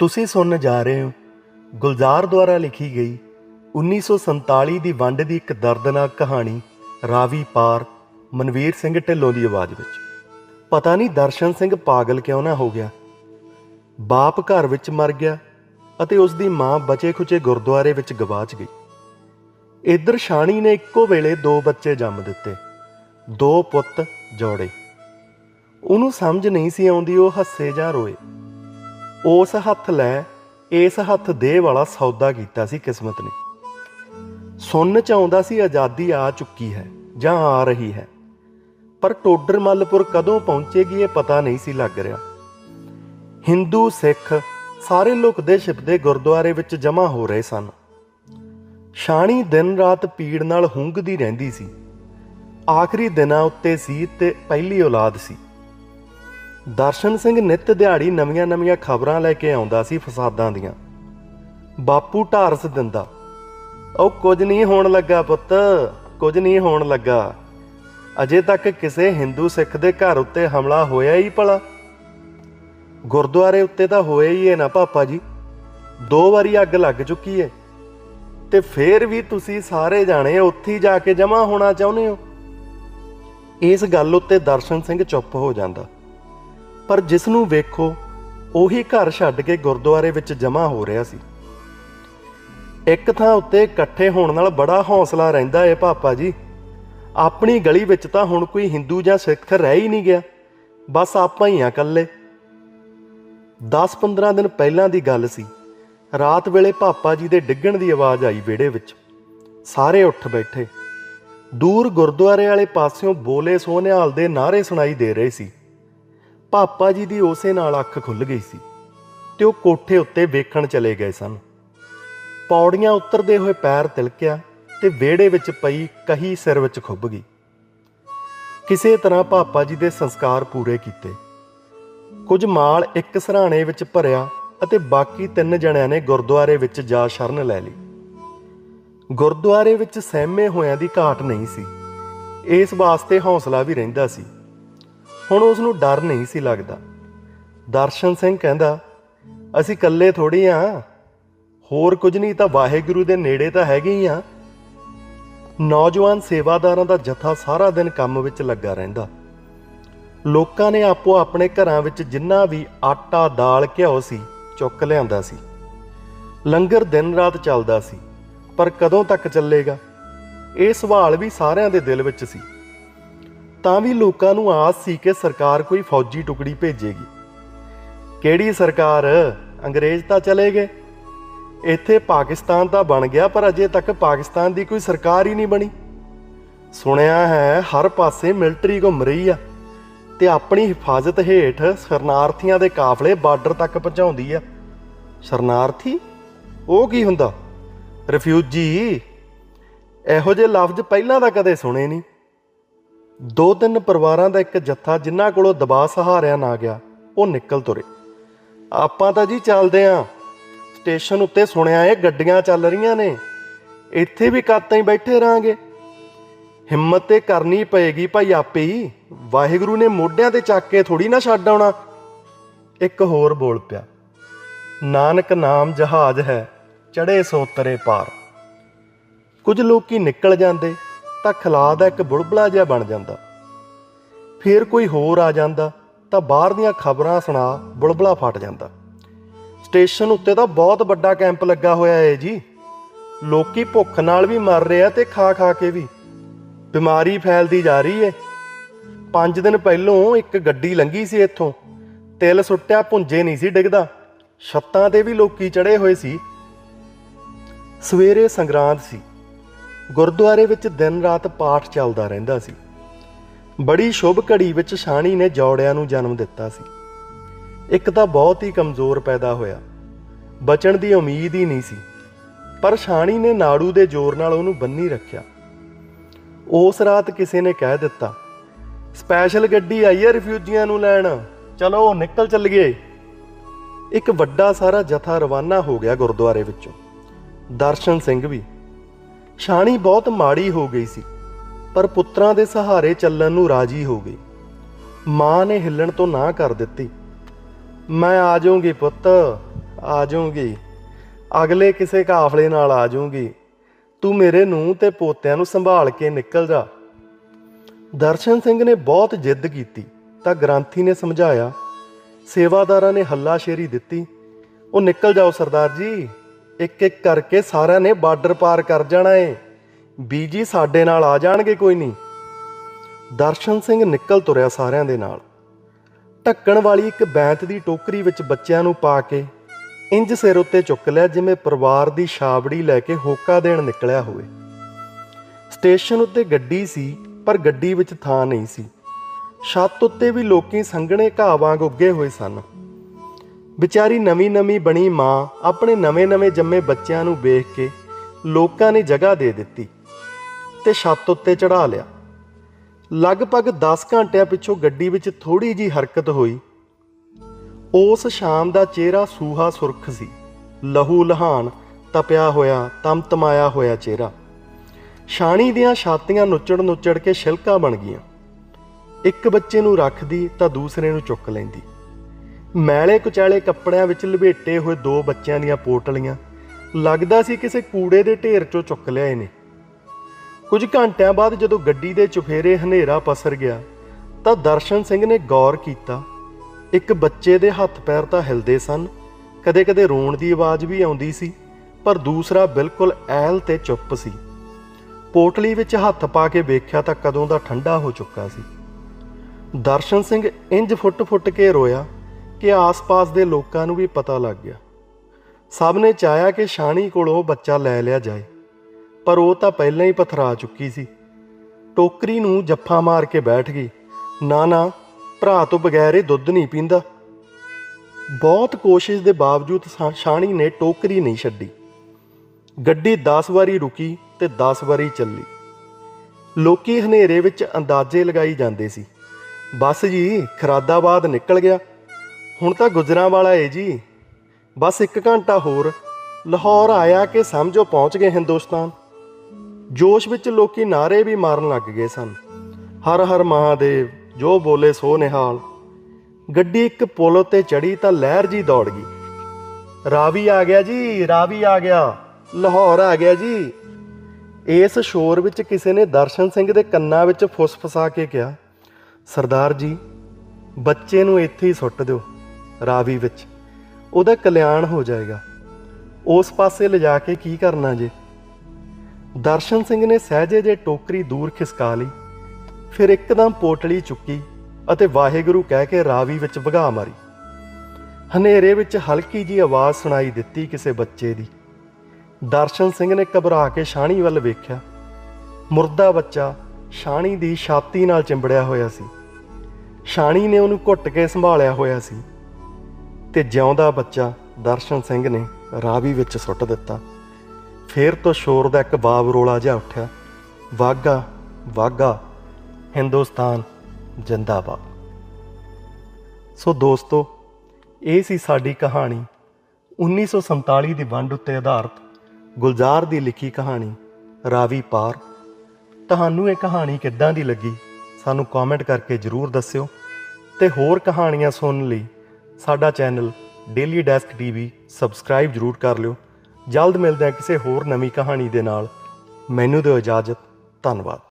ਤੁਸੀਂ ਸੁਣਨ ਜਾ ਰਹੇ ਹੋ। ਗੁਲਜ਼ਾਰ ਦੁਆਰਾ ਲਿਖੀ ਗਈ 1947 ਦੀ ਵੰਡ ਦੀ ਇੱਕ ਦਰਦਨਾਕ ਕਹਾਣੀ, ਰਾਵੀ ਪਾਰ, ਮਨਵੀਰ ਸਿੰਘ ਢਿੱਲੋਂ ਦੀ ਆਵਾਜ਼ ਵਿੱਚ। ਪਤਾ ਨਹੀਂ ਦਰਸ਼ਨ ਸਿੰਘ ਪਾਗਲ ਕਿਉਂ ਨਾ ਹੋ ਗਿਆ। ਬਾਪ ਘਰ ਵਿੱਚ ਮਰ ਗਿਆ ਅਤੇ ਉਸ ਦੀ ਮਾਂ ਬਚੇ ਖੁਚੇ ਗੁਰਦੁਆਰੇ ਵਿੱਚ ਗਵਾਚ ਗਈ। ਇੱਧਰ ਸ਼ਾਣੀ ਨੇ ਇੱਕੋ ਵੇਲੇ ਦੋ ਬੱਚੇ ਜੰਮ ਦਿੱਤੇ, ਦੋ ਪੁੱਤ ਜੋੜੇ। ਉਹਨੂੰ ਸਮਝ ਨਹੀਂ ਸੀ ਆਉਂਦੀ ਉਹ ਹੱਸੇ ਜਾਂ ਰੋਏ। ਉਸ ਹੱਥ ਲੈ, ਇਸ ਹੱਥ ਦੇ ਵਾਲਾ ਸੌਦਾ ਕੀਤਾ ਸੀ ਕਿਸਮਤ ਨੇ। ਸੁਣਨ ਚ ਆਉਂਦਾ ਸੀ, ਆਜ਼ਾਦੀ ਆ ਚੁੱਕੀ ਹੈ, ਜਾਂ ਆ ਰਹੀ ਹੈ। ਪਰ ਟੋਡਰ ਮੱਲਪੁਰ ਕਦੋਂ ਪਹੁੰਚੇਗੀ ਇਹ ਪਤਾ ਨਹੀਂ ਸੀ ਲੱਗ ਰਿਹਾ। ਹਿੰਦੂ, ਸਿੱਖ ਸਾਰੇ ਲੁਕਦੇ ਛਿਪਦੇ ਗੁਰਦੁਆਰੇ ਵਿੱਚ ਜਮ੍ਹਾਂ ਹੋ ਰਹੇ ਸਨ। ਸ਼ਾਣੀ ਦਿਨ ਰਾਤ ਪੀੜ ਨਾਲ ਹੁੰਗਦੀ ਰਹਿੰਦੀ ਸੀ। ਆਖਰੀ ਦਿਨਾਂ ਉੱਤੇ ਸੀ ਤੇ ਪਹਿਲੀ ਔਲਾਦ ਸੀ। ਦਰਸ਼ਨ ਸਿੰਘ ਨਿਤ ਦਿਹਾੜੀ ਨਵੀਆਂ-ਨਵੀਆਂ ਖਬਰਾਂ ਲੈ ਕੇ ਆਉਂਦਾ ਸੀ ਫਸਾਦਾਂ ਦੀਆਂ। ਬਾਪੂ ਢਾਰਸ ਦਿੰਦਾ, ਉਹ ਕੁਝ ਨਹੀਂ ਹੋਣ ਲੱਗਾ ਪੁੱਤ, ਕੁਝ ਨਹੀਂ ਹੋਣ ਲੱਗਾ। ਅਜੇ ਤੱਕ ਕਿਸੇ ਹਿੰਦੂ ਸਿੱਖ ਦੇ ਘਰ ਉੱਤੇ ਹਮਲਾ ਹੋਇਆ ਹੀ ਭਲਾ। ਗੁਰਦੁਆਰੇ ਉੱਤੇ ਤਾਂ ਹੋਇਆ ਹੀ ਹੈ ਨਾ ਪਾਪਾ ਜੀ। ਦੋ ਵਾਰੀ ਅੱਗ ਲੱਗ ਚੁੱਕੀ ਹੈ ਤੇ ਫੇਰ ਵੀ ਤੁਸੀਂ ਸਾਰੇ ਜਾਣੇ ਉੱਥੇ ਜਾ ਕੇ ਜਮ੍ਹਾਂ ਹੋਣਾ ਚਾਹੁੰਦੇ ਹੋ? ਇਸ ਗੱਲ ਉੱਤੇ ਦਰਸ਼ਨ ਸਿੰਘ ਚੁੱਪ ਹੋ ਜਾਂਦਾ। ਪਰ ਜਿਸ ਨੂੰ ਵੇਖੋ, ਉਹੀ ਘਰ ਛੱਡ ਕੇ ਗੁਰਦੁਆਰੇ ਵਿੱਚ ਜਮ੍ਹਾਂ ਹੋ ਰਿਹਾ ਸੀ। ਇੱਕ ਥਾਂ ਉੱਤੇ ਇਕੱਠੇ ਹੋਣ ਨਾਲ ਬੜਾ ਹੌਸਲਾ ਰਹਿੰਦਾ ਏ ਪਾਪਾ ਜੀ। ਆਪਣੀ ਗਲੀ ਵਿੱਚ ਤਾਂ ਹੁਣ ਕੋਈ ਹਿੰਦੂ ਜਾਂ ਸਿੱਖ ਰਹਿ ਹੀ ਨਹੀਂ ਗਿਆ। ਬਸ ਆਪਾਂ ਹੀ ਆ ਇਕੱਲੇ। 10-15 ਦਿਨ ਪਹਿਲਾਂ ਦੀ ਗੱਲ ਸੀ। ਰਾਤ ਵੇਲੇ ਪਾਪਾ ਜੀ ਦੇ ਡਿੱਗਣ ਦੀ ਆਵਾਜ਼ ਆਈ ਵਿਹੜੇ ਵਿੱਚ। ਸਾਰੇ ਉੱਠ ਬੈਠੇ। ਦੂਰ ਗੁਰਦੁਆਰੇ ਵਾਲੇ ਪਾਸਿਓਂ ਬੋਲੇ ਸੋਨਿਹਾਲ ਦੇ ਨਾਰੇ ਸੁਣਾਈ ਦੇ ਰਹੇ ਸੀ। ਪਾਪਾ ਜੀ ਦੀ ਉਸੇ ਨਾਲ ਅੱਖ ਖੁੱਲ ਗਈ ਸੀ ਤੇ ਉਹ ਕੋਠੇ ਉੱਤੇ ਵੇਖਣ ਚਲੇ ਗਏ ਸਨ। ਪੌੜੀਆਂ ਉਤਰਦੇ ਹੋਏ ਪੈਰ ਤਿਲਕਿਆ ਤੇ ਵਿਹੜੇ ਵਿੱਚ ਪਈ ਕਹੀ ਸਿਰ ਵਿੱਚ ਖੁੱਭ ਗਈ। ਕਿਸੇ ਤਰ੍ਹਾਂ ਪਾਪਾ ਜੀ ਦੇ ਸੰਸਕਾਰ ਪੂਰੇ ਕੀਤੇ। ਕੁਝ ਮਾਲ ਇੱਕ ਸਰਾਣੇ ਵਿੱਚ ਭਰਿਆ ਅਤੇ ਬਾਕੀ ਤਿੰਨ ਜਣਿਆਂ ਨੇ ਗੁਰਦੁਆਰੇ ਵਿੱਚ ਜਾ ਸ਼ਰਨ ਲੈ ਲਈ। ਗੁਰਦੁਆਰੇ ਵਿੱਚ ਸਹਿਮੇ ਹੋਇਆਂ ਦੀ ਘਾਟ ਨਹੀਂ ਸੀ। ਇਸ ਵਾਸਤੇ ਹੌਸਲਾ ਵੀ ਰਹਿੰਦਾ ਸੀ। ਹੁਣ ਉਸ ਨੂੰ ਡਰ ਨਹੀਂ ਸੀ ਲੱਗਦਾ। ਦਰਸ਼ਨ ਸਿੰਘ ਕਹਿੰਦਾ, ਅਸੀਂ ਇਕੱਲੇ ਥੋੜੀ ਆ। ਹੋਰ ਕੁਝ ਨਹੀਂ ਤਾਂ ਵਾਹਿਗੁਰੂ ਦੇ ਨੇੜੇ ਤਾਂ ਹੈਗੇ ਹੀ ਆ। ਨੌਜਵਾਨ ਸੇਵਾਦਾਰਾਂ ਦਾ ਜਥਾ ਸਾਰਾ ਦਿਨ ਕੰਮ ਵਿੱਚ ਲੱਗਾ ਰਹਿੰਦਾ। ਲੋਕਾਂ ਨੇ ਆਪੋ ਆਪਣੇ ਘਰਾਂ ਵਿੱਚ ਜਿੰਨਾ ਵੀ ਆਟਾ, ਦਾਲ, ਘਿਓ ਸੀ, ਚੁੱਕ ਲਿਆਂਦਾ ਸੀ। ਲੰਗਰ ਦਿਨ ਰਾਤ ਚੱਲਦਾ ਸੀ, ਪਰ ਕਦੋਂ ਤੱਕ ਚੱਲੇਗਾ? ਇਹ ਸਵਾਲ ਵੀ ਸਾਰਿਆਂ ਦੇ ਦਿਲ ਵਿੱਚ ਸੀ। ਤਾਂ ਵੀ ਲੋਕਾਂ ਨੂੰ ਆਸ ਸੀ ਕਿ ਸਰਕਾਰ ਕੋਈ ਫੌਜੀ ਟੁਕੜੀ ਭੇਜੇਗੀ। ਕਿਹੜੀ ਸਰਕਾਰ? ਅੰਗਰੇਜ਼ ਤਾਂ ਚਲੇ ਗਏ। ਇੱਥੇ ਪਾਕਿਸਤਾਨ ਤਾਂ ਬਣ ਗਿਆ, ਪਰ ਅਜੇ ਤੱਕ ਪਾਕਿਸਤਾਨ ਦੀ ਕੋਈ ਸਰਕਾਰ ਹੀ ਨਹੀਂ ਬਣੀ। ਸੁਣਿਆ ਹੈ, ਹਰ ਪਾਸੇ ਮਿਲਟਰੀ ਘੁੰਮ ਰਹੀ ਆ ਤੇ ਆਪਣੀ ਹਿਫਾਜ਼ਤ ਹੇਠ ਸ਼ਰਨਾਰਥੀਆਂ ਦੇ ਕਾਫਲੇ ਬਾਰਡਰ ਤੱਕ ਪਹੁੰਚਾਉਂਦੀ ਆ। ਸ਼ਰਨਾਰਥੀ? ਉਹ ਕੀ ਹੁੰਦਾ? ਰਿਫਿਊਜੀ? ਇਹੋ ਜਿਹੇ ਲਫ਼ਜ਼ ਪਹਿਲਾਂ ਤਾਂ ਕਦੇ ਸੁਣੇ ਨਹੀਂ। ਦੋ ਤਿੰਨ ਪਰਿਵਾਰਾਂ ਦਾ ਇੱਕ ਜੱਥਾ ਜਿਨ੍ਹਾਂ ਕੋਲੋਂ ਦਬਾਅ ਸਹਾਰਿਆ ਨਾ ਗਿਆ, ਉਹ ਨਿਕਲ ਤੁਰੇ। ਆਪਾਂ ਤਾਂ ਜੀ ਚੱਲਦੇ ਆਂ। ਸਟੇਸ਼ਨ ਉੱਤੇ ਸੁਣਿਆ ਏ ਗੱਡੀਆਂ ਚੱਲ ਰਹੀਆਂ ਨੇ। ਇੱਥੇ ਵੀ ਕਾਤਾਂ ਹੀ ਬੈਠੇ ਰਾਂਗੇ ਹਿੰਮਤ ਤੇ ਕਰਨੀ ਪਏਗੀ ਭਾਈ ਆਪੇ ਹੀ। ਵਾਹਿਗੁਰੂ ਨੇ ਮੋਢਿਆਂ ਤੇ ਚੱਕ ਕੇ ਥੋੜੀ ਨਾ ਛੱਡ ਆਉਣਾ। ਇੱਕ ਹੋਰ ਬੋਲ ਪਿਆ। ਨਾਨਕ ਨਾਮ ਜਹਾਜ਼ ਹੈ ਚੜੇ ਸੋਤਰੇ ਪਾਰ। ਕੁਝ ਲੋਕੀ ਨਿਕਲ ਜਾਂਦੇ। ਤਾਂ ਖਲਾ ਦਾ ਇੱਕ ਬੁਲਬਲਾ ਜਿਹਾ ਬਣ ਜਾਂਦਾ। ਫਿਰ ਕੋਈ ਹੋਰ ਆ ਜਾਂਦਾ, ਤਾਂ ਬਾਹਰ ਦੀਆਂ ਖਬਰਾਂ ਸੁਣਾ ਬੁਲਬਲਾ ਫਟ ਜਾਂਦਾ। ਸਟੇਸ਼ਨ ਉੱਤੇ ਤਾਂ ਬਹੁਤ ਵੱਡਾ ਕੈਂਪ ਲੱਗਾ ਹੋਇਆ ਹੈ ਜੀ। ਲੋਕੀ ਭੁੱਖ ਨਾਲ ਵੀ ਮਰ ਰਹੇ ਆ ਤੇ ਖਾ ਖਾ ਕੇ ਵੀ। ਬਿਮਾਰੀ ਫੈਲਦੀ ਜਾ ਰਹੀ ਏ। ਪੰਜ ਦਿਨ ਪਹਿਲੋਂ ਇੱਕ ਗੱਡੀ ਲੰਘੀ ਸੀ ਇੱਥੋਂ। ਤਿਲ ਸੁੱਟਿਆ ਪੁੰਜੇ ਨਹੀਂ ਸੀ ਡਿੱਗਦਾ। ਛੱਤਾਂ ਤੇ ਵੀ ਲੋਕੀ ਚੜੇ ਹੋਏ ਸੀ। ਸਵੇਰੇ ਸੰਗਰਾਂਦ ਸੀ। ਗੁਰਦੁਆਰੇ ਵਿੱਚ ਦਿਨ ਰਾਤ ਪਾਠ ਚੱਲਦਾ ਰਹਿੰਦਾ ਸੀ। ਬੜੀ ਸ਼ੁਭ ਘੜੀ ਵਿੱਚ ਸ਼ਾਣੀ ਨੇ ਜੋੜਿਆਂ ਨੂੰ ਜਨਮ ਦਿੱਤਾ ਸੀ। ਇੱਕ ਤਾਂ ਬਹੁਤ ਹੀ ਕਮਜ਼ੋਰ ਪੈਦਾ ਹੋਇਆ। ਬਚਣ ਦੀ ਉਮੀਦ ਹੀ ਨਹੀਂ ਸੀ। ਪਰ ਸ਼ਾਣੀ ਨੇ ਨਾੜੂ ਦੇ ਜ਼ੋਰ ਨਾਲ ਉਹਨੂੰ ਬੰਨੀ ਰੱਖਿਆ। ਉਸ ਰਾਤ ਕਿਸੇ ਨੇ ਕਹਿ ਦਿੱਤਾ ਸਪੈਸ਼ਲ ਗੱਡੀ ਆਈ ਹੈ ਰਿਫਿਊਜੀਆਂ ਨੂੰ ਲੈਣ। ਚਲੋ, ਨਿਕਲ ਚੱਲ ਗਏ ਇੱਕ ਵੱਡਾ ਸਾਰਾ ਜਥਾ ਰਵਾਨਾ ਹੋ ਗਿਆ ਗੁਰਦੁਆਰੇ ਵਿੱਚੋਂ। ਦਰਸ਼ਨ ਸਿੰਘ ਵੀ। ਸ਼ਾਣੀ ਬਹੁਤ ਮਾੜੀ ਹੋ ਗਈ ਸੀ, ਪਰ ਪੁੱਤਰਾਂ ਦੇ ਸਹਾਰੇ ਚੱਲਣ ਨੂੰ ਰਾਜੀ ਹੋ ਗਈ। ਮਾਂ ਨੇ ਹਿੱਲਣ ਤੋਂ ਨਾ ਕਰ ਦਿੱਤੀ। ਮੈਂ ਆ ਜਾਊਂਗੀ ਪੁੱਤ, ਆ ਜਾਊਂਗੀ। ਅਗਲੇ ਕਿਸੇ ਕਾਫਲੇ ਨਾਲ ਆ ਜਾਊਂਗੀ। ਤੂੰ ਮੇਰੇ ਨੂੰ ਤੇ ਪੋਤਿਆਂ ਨੂੰ ਸੰਭਾਲ ਕੇ ਨਿਕਲ ਜਾ। ਦਰਸ਼ਨ ਸਿੰਘ ਨੇ ਬਹੁਤ ਜਿੱਦ ਕੀਤੀ, ਤਾਂ ਗ੍ਰਾਂਥੀ ਨੇ ਸਮਝਾਇਆ। ਸੇਵਾਦਾਰਾਂ ਨੇ ਹੱਲਾਸ਼ੇਰੀ ਦਿੱਤੀ। ਉਹ ਨਿਕਲ ਜਾਓ ਸਰਦਾਰ ਜੀ। ਇੱਕ ਇੱਕ ਕਰਕੇ ਸਾਰਿਆਂ ਨੇ ਬਾਰਡਰ ਪਾਰ ਕਰ ਜਾਣਾ ਏ। ਬੀਜੀ ਸਾਡੇ ਨਾਲ ਆ ਜਾਣਗੇ ਕੋਈ ਨਹੀਂ। ਦਰਸ਼ਨ ਸਿੰਘ ਨਿਕਲ ਤੁਰਿਆ ਸਾਰਿਆਂ ਦੇ ਨਾਲ। ਢੱਕਣ ਵਾਲੀ ਇੱਕ ਬੈਂਤ ਦੀ ਟੋਕਰੀ ਵਿੱਚ ਬੱਚਿਆਂ ਨੂੰ ਪਾ ਕੇ ਇੰਜ ਸਿਰ ਉੱਤੇ ਚੁੱਕ ਲਿਆ ਜਿਵੇਂ ਪਰਿਵਾਰ ਦੀ ਛਾਬੜੀ ਲੈ ਕੇ ਹੋਕਾ ਦੇਣ ਨਿਕਲਿਆ ਹੋਵੇ। ਸਟੇਸ਼ਨ ਉੱਤੇ ਗੱਡੀ ਸੀ, ਪਰ ਗੱਡੀ ਵਿੱਚ ਥਾਂ ਨਹੀਂ ਸੀ। ਛੱਤ ਉੱਤੇ ਵੀ ਲੋਕੀ ਸੰਘਣੇ ਘਾਹ ਵਾਂਗ ਉੱਗੇ ਹੋਏ ਸਨ। ਵਿਚਾਰੀ ਨਵੀਂ ਨਵੀਂ ਬਣੀ ਮਾਂ ਆਪਣੇ ਨਵੇਂ ਨਵੇਂ ਜੰਮੇ ਬੱਚਿਆਂ ਨੂੰ ਵੇਖ ਕੇ ਲੋਕਾਂ ਨੇ ਜਗ੍ਹਾ ਦੇ ਦਿੱਤੀ ਤੇ ਛੱਤ ਉੱਤੇ ਚੜਾ ਲਿਆ। ਲਗਭਗ 10 ਘੰਟਿਆਂ ਪਿੱਛੋਂ ਗੱਡੀ ਵਿੱਚ ਥੋੜੀ ਜੀ ਹਰਕਤ ਹੋਈ। ਉਸ ਸ਼ਾਮ ਦਾ ਚਿਹਰਾ ਸੂਹਾ ਸੁਰਖ ਸੀ। ਲਹੂ ਲਹਾਨ ਤਪਿਆ ਹੋਇਆ, ਤਮਤਮਾਇਆ ਹੋਇਆ ਚਿਹਰਾ। ਛਾਣੀ ਦੀਆਂ ਛਾਤੀਆਂ ਨੁੱਚੜ ਨੁੱਚੜ ਕੇ ਛਿਲਕਾ ਬਣ ਗਈਆਂ। ਇੱਕ ਬੱਚੇ ਨੂੰ ਰੱਖਦੀ ਤਾਂ ਦੂਸਰੇ ਨੂੰ ਚੁੱਕ ਲੈਂਦੀ। ਮੈਲੇ ਕੁਚਾਲੇ ਕੱਪੜਿਆਂ ਵਿੱਚ ਲਪੇਟੇ ਹੋਏ ਦੋ ਬੱਚਿਆਂ ਦੀਆਂ ਪੋਟਲੀਆਂ ਲੱਗਦਾ ਸੀ ਕਿਸੇ ਕੂੜੇ ਦੇ ਢੇਰ ਚੋਂ ਚੁੱਕ ਲਿਆਏ ਨੇ। ਕੁਝ ਘੰਟਿਆਂ ਬਾਅਦ ਜਦੋਂ ਗੱਡੀ ਦੇ ਚੁਫੇਰੇ ਹਨੇਰਾ ਪਸਰ ਗਿਆ, ਤਾਂ ਦਰਸ਼ਨ ਸਿੰਘ ਨੇ ਗੌਰ ਕੀਤਾ, ਇੱਕ ਬੱਚੇ ਦੇ ਹੱਥ ਪੈਰ ਤਾਂ ਹਿਲਦੇ ਸਨ, ਕਦੇ-ਕਦੇ ਰੋਣ ਦੀ ਆਵਾਜ਼ ਵੀ ਆਉਂਦੀ ਸੀ, ਪਰ ਦੂਸਰਾ ਬਿਲਕੁਲ ਐਲ ਤੇ ਚੁੱਪ ਸੀ। ਪੋਟਲੀ ਵਿੱਚ ਹੱਥ ਪਾ ਕੇ ਵੇਖਿਆ ਤਾਂ ਕਦੋਂ ਦਾ ਠੰਡਾ ਹੋ ਚੁੱਕਾ ਸੀ। ਦਰਸ਼ਨ ਸਿੰਘ ਇੰਜ ਫੁੱਟ-ਫੁੱਟ ਕੇ ਰੋਇਆ ਕਿ ਆਸ-ਪਾਸ ਦੇ ਲੋਕਾਂ ਨੂੰ ਵੀ ਪਤਾ ਲੱਗ ਗਿਆ। ਸਭ ਨੇ ਚਾਹਿਆ ਕਿ ਸ਼ਾਣੀ ਕੋਲੋਂ ਬੱਚਾ ਲੈ ਲਿਆ ਜਾਏ, ਪਰ ਉਹ ਤਾਂ ਪਹਿਲਾਂ ਹੀ ਪਥਰਾ ਚੁੱਕੀ ਸੀ। ਟੋਕਰੀ ਨੂੰ ਜੱਫਾ ਮਾਰ ਕੇ ਬੈਠ ਗਈ। ਨਾ ਨਾ, ਭਰਾ ਤੋਂ ਬਗੈਰ ਇਹ ਦੁੱਧ ਨਹੀਂ ਪੀਂਦਾ। ਬਹੁਤ ਕੋਸ਼ਿਸ਼ ਦੇ ਬਾਵਜੂਦ ਸ਼ਾ- ਸ਼ਾਣੀ ਨੇ ਟੋਕਰੀ ਨਹੀਂ ਛੱਡੀ। ਗੱਡੀ 10 ਵਾਰੀ ਰੁਕੀ ਤੇ 10 ਵਾਰੀ ਚੱਲੀ। ਲੋਕੀ ਹਨੇਰੇ ਵਿੱਚ ਅੰਦਾਜ਼ੇ ਲਗਾਈ ਜਾਂਦੇ ਸੀ। ਬੱਸ ਜੀ, ਖਰਾਦਾਬਾਦ ਨਿਕਲ ਗਿਆ। ਹੁਣ ਤਾਂ ਗੁਜਰਾਂ ਵਾਲਾ ਏ ਜੀ। ਬਸ ਇੱਕ ਘੰਟਾ ਹੋਰ। ਲਾਹੌਰ ਆਇਆ ਕਿ ਸਮਝੋ ਪਹੁੰਚ ਗਏ ਹਿੰਦੁਸਤਾਨ। ਜੋਸ਼ ਵਿੱਚ ਲੋਕੀ ਨਾਰੇ ਵੀ ਮਾਰਨ ਲੱਗ ਗਏ ਸਨ। ਹਰ ਹਰ ਮਹਾਦੇਵ, ਜੋ ਬੋਲੇ ਸੋ ਨਿਹਾਲ। ਗੱਡੀ ਇੱਕ ਪੁਲ ਉੱਤੇ ਚੜੀ ਤਾਂ ਲਹਿਰ ਜੀ ਦੌੜ ਗਈ। ਰਾਵੀ ਆ ਗਿਆ ਜੀ, ਰਾਵੀ ਆ ਗਿਆ। ਲਾਹੌਰ ਆ ਗਿਆ ਜੀ। ਇਸ ਸ਼ੋਰ ਵਿੱਚ ਕਿਸੇ ਨੇ ਦਰਸ਼ਨ ਸਿੰਘ ਦੇ ਕੰਨਾਂ ਵਿੱਚ ਫੁਸਫਸਾ ਕੇ ਕਿਹਾ, ਸਰਦਾਰ ਜੀ, ਬੱਚੇ ਨੂੰ ਇੱਥੇ ਹੀ ਸੁੱਟ ਦਿਓ। ਰਾਵੀ ਵਿੱਚ। ਉਹਦਾ ਕਲਿਆਣ ਹੋ ਜਾਏਗਾ। ਉਸ ਪਾਸੇ ਲਿਜਾ ਕੇ ਕੀ ਕਰਨਾ ਜੇ? ਦਰਸ਼ਨ ਸਿੰਘ ਨੇ ਸਹਿਜੇ ਜੇ ਟੋਕਰੀ ਦੂਰ ਖਿਸਕਾ ਲਈ। ਫਿਰ ਇੱਕਦਮ ਪੋਟਲੀ ਚੁੱਕੀ ਅਤੇ ਵਾਹਿਗੁਰੂ ਕਹਿ ਕੇ ਰਾਵੀ ਵਿੱਚ ਵਗਾ ਮਾਰੀ। ਹਨੇਰੇ ਵਿੱਚ ਹਲਕੀ ਜੀ ਆਵਾਜ਼ ਸੁਣਾਈ ਦਿੱਤੀ ਕਿਸੇ ਬੱਚੇ ਦੀ। ਦਰਸ਼ਨ ਸਿੰਘ ਨੇ ਘਬਰਾ ਕੇ ਸ਼ਾਣੀ ਵੱਲ ਵੇਖਿਆ। ਮੁਰਦਾ ਬੱਚਾ ਸ਼ਾਣੀ ਦੀ ਛਾਤੀ ਨਾਲ ਚਿੰਬੜਿਆ ਹੋਇਆ ਸੀ। ਸ਼ਾਣੀ ਨੇ ਉਹਨੂੰ ਘੁੱਟ ਕੇ ਸੰਭਾਲਿਆ ਹੋਇਆ ਸੀ। ਤੇ ਜਿਉਂਦਾ ਬੱਚਾ ਦਰਸ਼ਨ ਸਿੰਘ ਨੇ ਰਾਵੀ ਵਿੱਚ ਸੁੱਟ ਦਿੱਤਾ। ਫੇਰ ਤੋਂ ਸ਼ੋਰ ਦਾ ਇੱਕ ਬਾਬ ਰੋਲਾ ਜਿਹਾ ਉੱਠਿਆ। ਵਾਗਾ ਵਾਗਾ ਹਿੰਦੁਸਤਾਨ ਜਿੰਦਾਬਾਦ। ਸੋ ਦੋਸਤੋ, ਇਹ ਸੀ ਸਾਡੀ ਕਹਾਣੀ। 1947 ਦੀ ਵੰਡ ਉੱਤੇ ਆਧਾਰਿਤ ਗੁਲਜ਼ਾਰ ਦੀ ਲਿਖੀ ਕਹਾਣੀ, ਰਾਵੀ ਪਾਰ। ਤੁਹਾਨੂੰ ਇਹ ਕਹਾਣੀ ਕਿੱਦਾਂ ਦੀ ਲੱਗੀ? ਸਾਨੂੰ ਕਮੈਂਟ ਕਰਕੇ ਜਰੂਰ ਦੱਸਿਓ ਤੇ ਹੋਰ ਕਹਾਣੀਆਂ ਸੁਣਨ ਲਈ ਸਾਡਾ channel daily desk TV subscribe ਜਰੂਰ ਕਰ ਲਿਓ। ਜਲਦ ਮਿਲਦੇ ਹਾਂ ਕਿਸੇ ਹੋਰ ਨਵੀਂ ਕਹਾਣੀ ਦੇ ਨਾਲ। ਮੈਨੂੰ ਦਿਓ ਇਜਾਜ਼ਤ। ਧੰਨਵਾਦ।